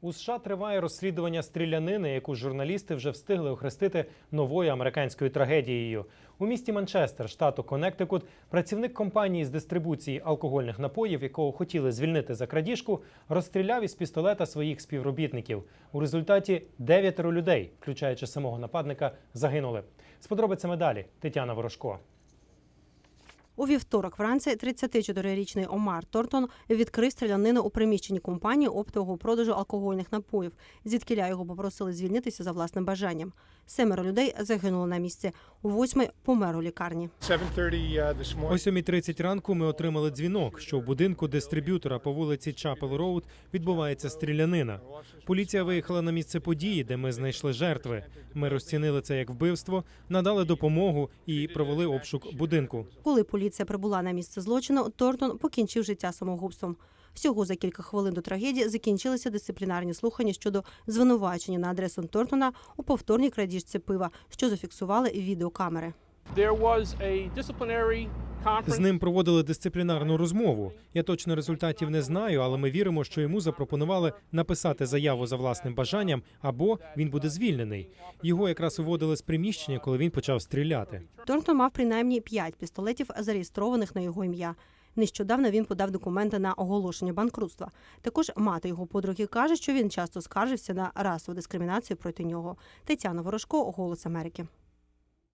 У США триває розслідування стрілянини, яку журналісти вже встигли охрестити новою американською трагедією. У місті Манчестер, штату Коннектикут, працівник компанії з дистрибуції алкогольних напоїв, якого хотіли звільнити за крадіжку, розстріляв із пістолета своїх співробітників. У результаті дев'ятеро людей, включаючи самого нападника, загинули. З подробицями далі Тетяна Ворожко. У вівторок вранці 34-річний Омар Тортон відкрив стрілянину у приміщенні компанії оптового продажу алкогольних напоїв, звідкіля його попросили звільнитися за власним бажанням. Семеро людей загинули на місці. У восьмий помер у лікарні. 7:30 this О 7.30 ранку ми отримали дзвінок, що в будинку дистриб'ютора по вулиці Чапел Роуд відбувається стрілянина. Поліція виїхала на місце події, де ми знайшли жертви. Ми розцінили це як вбивство, надали допомогу і провели обшук будинку. Коли поліція прибула на місце злочину, Тортон покінчив життя самогубством. Всього за кілька хвилин до трагедії закінчилися дисциплінарні слухання щодо звинувачення на адресу Тортона у повторній крадіжці пива, що зафіксували відеокамери. There was a disciplinary. З ним проводили дисциплінарну розмову. Я точно результатів не знаю, але ми віримо, що йому запропонували написати заяву за власним бажанням, або він буде звільнений. Його якраз виводили з приміщення, коли він почав стріляти. Тортон мав принаймні п'ять пістолетів, зареєстрованих на його ім'я. Нещодавно він подав документи на оголошення банкрутства. Також мати його подруги каже, що він часто скаржився на расову дискримінацію проти нього. Тетяна Ворожко, Голос Америки.